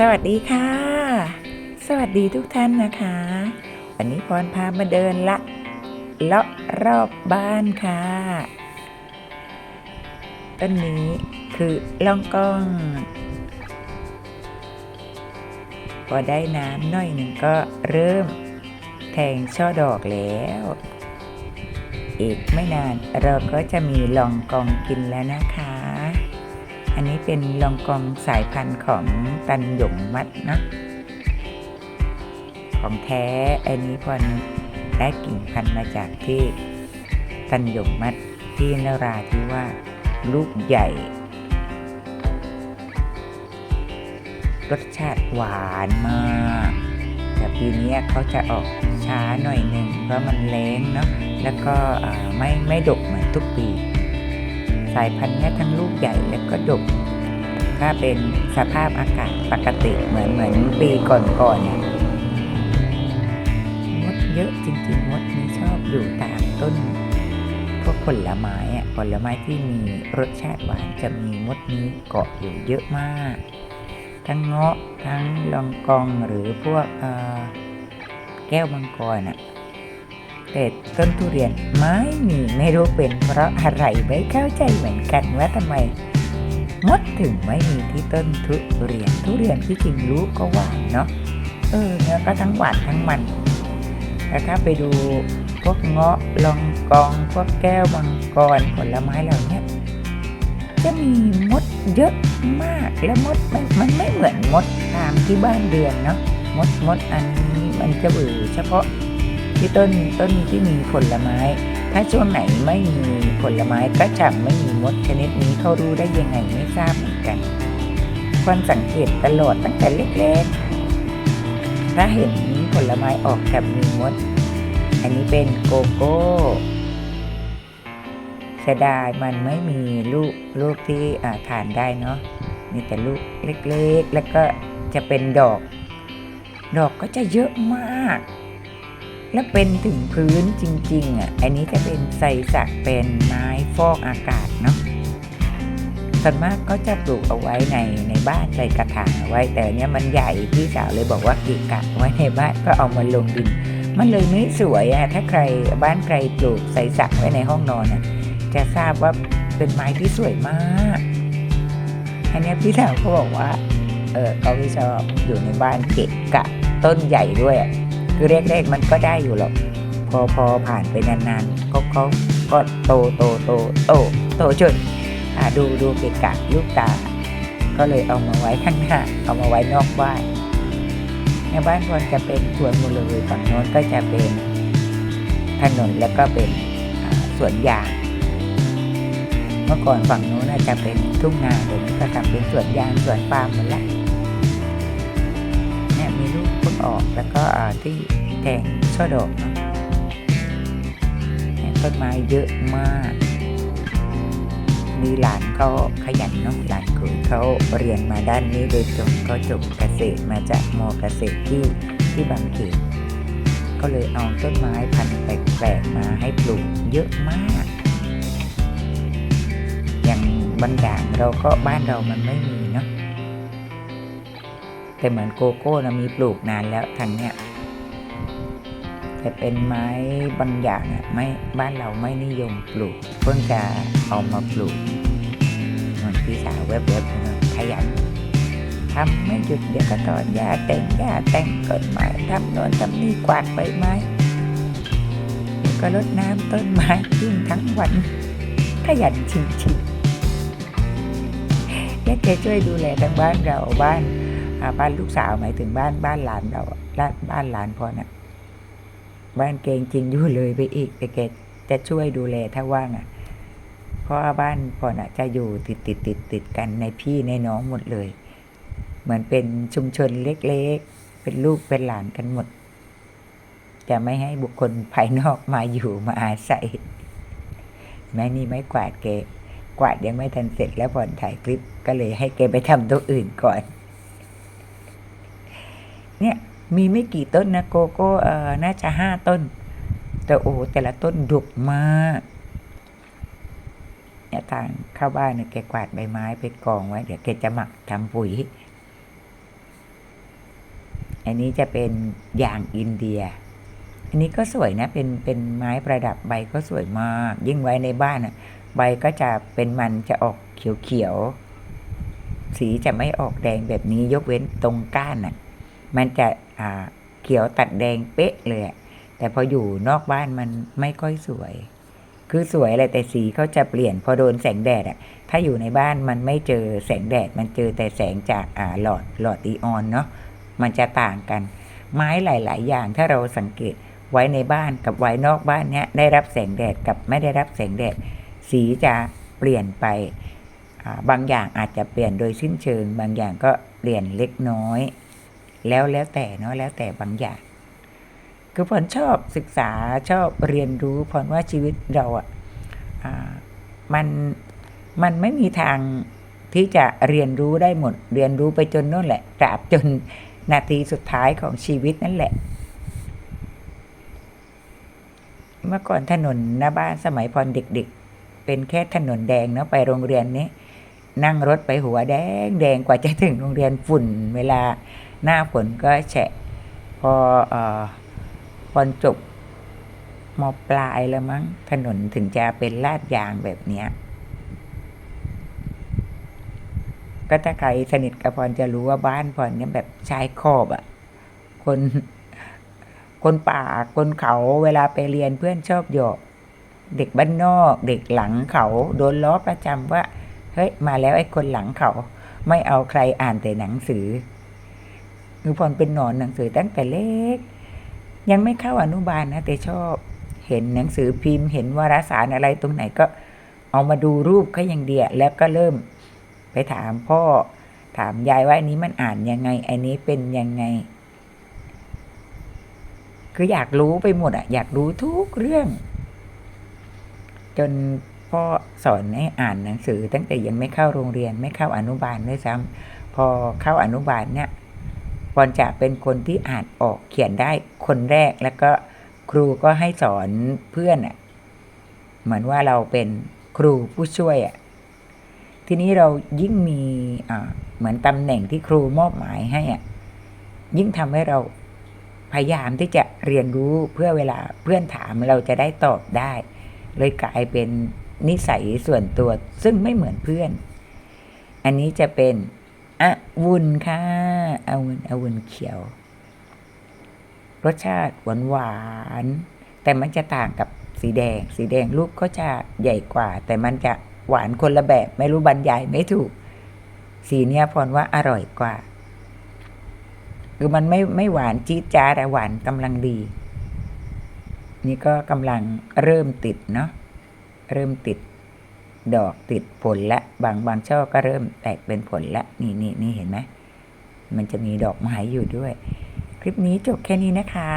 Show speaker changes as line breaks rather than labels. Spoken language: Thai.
สวัสดีค่ะ สวัสดีทุกท่านนะคะ วันนี้พรพามาเดินละเลาะรอบบ้านค่ะ ต้นนี้คือล่องกล้อง พอได้น้ำหน่อยหนึ่งก็เริ่มแทงช่อดอกแล้ว อีกไม่นานเราก็จะมีลองกองกินแล้วนะคะ อันนี้เป็นลองกองสายพันธุ์ของตันหยงมัดนะ ของแท้ อันนี้พอนได้กิ่งพันธุ์มาจากที่ตันหยงมัดที่นราที่ว่าสลูกใหญ่ รสชาติหวานมากแต่ปีนี้เขาจะออกช้าหน่อยหนึ่งเพราะมันแรงเนาะแล้วก็ไม่ไม่ดกเหมือนทุกปี สายพันธุ์นี้ทั้งลูกใหญ่แล้วก็ดก ถ้าเป็นสภาพอากาศปกติเหมือนเหมือนปีก่อนๆเนี่ยมดเยอะจริงๆมดนี้ชอบอยู่ตามต้นพวกผลไม้อะผลไม้ที่มีรสชาติหวานจะมีมดนี้เกาะอยู่เยอะมาก ทั้งเงาะทั้งลองกองหรือพวกแก้วมังกรอะ แต่ต้นทุเรียนไม่มีไม่รู้เป็นเพราะอะไรไม่เข้าใจเหมือนกันว่าทำไมมดถึงไม่มีที่ต้นทุเรียนทุเรียนที่จริงรู้ก็หวานเนาะเออเนื้อก็ทั้งหวานทั้งมันแต่ถ้าไปดูพวกเงาะลองกองพวกแก้วมังกรผลไม้เหล่านี้จะมีมดเยอะมากและมดมันมันไม่เหมือนมดตามที่บ้านเรือนเนาะมดมดอันนี้มันจะอยู่เฉพาะ ที่ต้นต้นที่มีผลไม้ ถ้าช่วงไหนไม่มีผลไม้ก็จะไม่มีมดชนิดนี้เขารู้ได้ยังไงไม่ทราบเหมือนกันควรสังเกตตลอดตั้งแต่เล็กๆถ้าเห็นผลไม้ออกกับมีมด อันนี้เป็นโกโก้เสียดายมันไม่มีลูกลูกที่ทานได้เนาะมีแต่ลูกเล็กๆ แล้วก็จะเป็นดอก ดอกก็จะเยอะมาก และเป็นถึงพื้นจริงๆอะอันนี้จะเป็นใส่สักเป็นไม้ฟอกอากาศเนาะส่วนมากก็จะปลูกเอาไว้ในในบ้านใส่กระถางเอาไว้ แต่เนี้ยมันใหญ่พี่สาวเลยบอกว่ากิกะไว้ในบ้านก็เอามาลงดิน มันเลยไม่สวยอะถ้าใครบ้านใครปลูกใส่สักไว้ในห้องนอนอะจะทราบว่าเป็นไม้ที่สวยมากอันนี้พี่สาวเขาบอกว่าเออเขาไม่ชอบอยู่ในบ้านเกะกะต้นใหญ่ด้วยอะ คือแรกๆมันก็ได้อยู่หรอก พอพอผ่านไปนานๆเขาเขาก็โตโตโตโตโตจนอ่าดูดูเกะกะลูกตา ก็เลยเอามาไว้ข้างหน้าเอามาไว้นอกบ้านในบ้านควรจะเป็นสวนหมดเลยฝั่งโน้นก็จะเป็นถนนแล้วก็เป็นสวนยางเมื่อก่อนฝั่งโน้นน่าจะเป็นทุ่งนาเดี๋ยวนี้ก็ทำเป็นสวนยางสวนปาล์มหมดละ ออกแล้วก็ที่แทงช่อดอกนะต้นไม้เยอะมากมีหลานเขาขยันเนาะหลานเขยเขาเรียนมาด้านนี้โดยตรงเขาจบเกษตรมาจากมอเกษตรที่ที่บางเขนก็เลยเอาต้นไม้พันธุ์แปลกๆมาให้ปลูกเยอะมาก อย่างบางอย่างเราก็บ้านเรามันไม่มีเนาะ แต่เหมือนโกโก้นะมีปลูกนานแล้วทางเนี้ยแต่เป็นไม้บางอย่างอะไม่บ้านเราไม่นิยมปลูก เพิ่งจะเอามาปลูกเหมือนพี่สาวแวบๆนะขยันทำไม่หยุดเดี๋ยวก็ถอนหญ้าแต่งหญ้าแต่งต้นไม้ทำโน่นทำนี่กวาดใบไม้ก็รดน้ำต้นไม้ยิ่งทั้งวันขยันจริงๆและแกช่วยดูแลทั้งบ้านเราบ้าน บ้านลูกสาวหมายถึงบ้านบ้านหลานเราอะบ้านบ้านหลานพอน่ะบ้านเกงจริงอยู่เลยไปอีกแต่แกจะช่วยดูแลถ้าว่างอะ เพราะว่าบ้านพอน่ะจะอยู่ติดติดติดติดกันในพี่ในน้องหมดเลย เหมือนเป็นชุมชนเล็กๆ เป็นลูกเป็นหลานกันหมด จะไม่ให้บุคคลภายนอกมาอยู่มาอาศัยแม่นี่ไม่กวาดแกกวาดยังไม่ทันเสร็จแล้วผ่อนถ่ายคลิปก็เลยให้แกไปทำตัวอื่นก่อน เนี่ยมีไม่กี่ต้นนะโกโก้เอ่อน่าจะห้าต้น แต่โอ้แต่ละต้นดุกมากเนี่ยทางเข้าบ้านเนี่ยแกกวาดใบไม้ไปกองไว้ เดี๋ยวแกจะหมักทำปุ๋ย อันนี้จะเป็นยางอินเดีย อันนี้ก็สวยนะเป็นเป็นไม้ประดับใบก็สวยมาก ยิ่งไว้ในบ้านอะใบก็จะเป็นมันจะออกเขียวๆสีจะไม่ออกแดงแบบนี้ยกเว้นตรงก้านน่ะ มันจะเขียวตัดแดงเป๊ะเลยแต่พออยู่นอกบ้านมันไม่ค่อยสวย คือสวยอะไรแต่สีเขาจะเปลี่ยนพอโดนแสงแดดอะถ้าอยู่ในบ้านมันไม่เจอแสงแดด มันเจอแต่แสงจากอ่าหลอดหลอดอีออนเนาะมันจะต่างกัน ไม้หลาย ๆ อย่างถ้าเราสังเกตไว้ในบ้านกับไว้นอกบ้านเนี้ยได้รับแสงแดดกับไม่ได้รับแสงแดด สีจะเปลี่ยนไปบางอย่างอาจจะเปลี่ยนโดยสิ้นเชิง บางอย่างก็เปลี่ยนเล็กน้อย แล้วแล้วแต่เนาะแล้วแต่บางอย่างคือผลชอบศึกษาชอบเรียนรู้ผลว่าชีวิตเราอะอ่ามันมันไม่มีทางที่จะเรียนรู้ได้หมด เรียนรู้ไปจนนู่นแหละตราบจนนาทีสุดท้ายของชีวิตนั่นแหละ เมื่อก่อนถนนหน้าบ้านสมัยพรเด็กๆ เป็นแค่ถนนแดงเนาะไปโรงเรียนนี้ นั่งรถไปหัวแดงแดงกว่าจะถึงโรงเรียนฝุ่นเวลา หน้าฝนก็แฉะ พอเอ่อจบมปลายแล้วมั้งถนนถึงจะเป็นลาดยางแบบเนี้ยก็ถ้าใครสนิทกับพรจะรู้ว่าบ้านพรเนี่ยแบบชายขอบอะคน คนป่าคนเขาเวลาไปเรียนเพื่อนชอบหยอกเด็กบ้านนอก เด็กหลังเขาโดนล้อประจำว่า เฮ้ย มาแล้วไอ้คนหลังเขา ไม่เอาใครอ่านแต่หนังสือ คือพรเป็นหนอนหนังสือตั้งแต่เล็ก ยังไม่เข้าอนุบาลนะแต่ชอบ เห็นหนังสือพิมพ์ เห็นวารสารอะไรตรงไหนก็เอามาดูรูปเขาอย่างเดียวแล้วก็เริ่ม ไปถามพ่อ ถามยายว่าอันนี้มันอ่านยังไง อันนี้เป็นยังไง คืออยากรู้ไปหมดอะ อยากรู้ทุกเรื่อง จนพ่อสอนให้อ่านหนังสือ ตั้งแต่ยังไม่เข้าโรงเรียนไม่เข้าอนุบาลด้วยซ้ำพอเข้าอนุบาลเนี่ย ปอนจะเป็นคนที่อ่านออกเขียนได้คนแรกแล้วก็ครูก็ให้สอนเพื่อนอะเหมือนว่าเราเป็นครูผู้ช่วยอะทีนี้เรายิ่งมีอ่าเหมือนตำแหน่งที่ครูมอบหมายให้อะยิ่งทำให้เราพยายามที่จะเรียนรู้เพื่อเวลาเพื่อนถามเราจะได้ตอบได้ เลยกลายเป็นนิสัยส่วนตัวซึ่งไม่เหมือนเพื่อน อันนี้จะเป็นอะวุนค่ะ อาวุนอาวุนเขียว รสชาติหวานหวานแต่มันจะต่างกับสีแดง สีแดงลูกก็จะใหญ่กว่า แต่มันจะหวานคนละแบบไม่รู้บรรยายไม่ถูก สีเนี้ยพรว่าอร่อยกว่าคือมันไม่ไม่หวานจี๊ดจ้าแต่หวานกำลังดี นี่ก็กำลังเริ่มติดเนาะเริ่มติดดอกติดผลละบางบางช่อก็เริ่มแตกเป็นผลละ นี่นี่นี่เห็นไหม มันจะมีดอกไม้อยู่ด้วย คลิปนี้จบแค่นี้นะคะ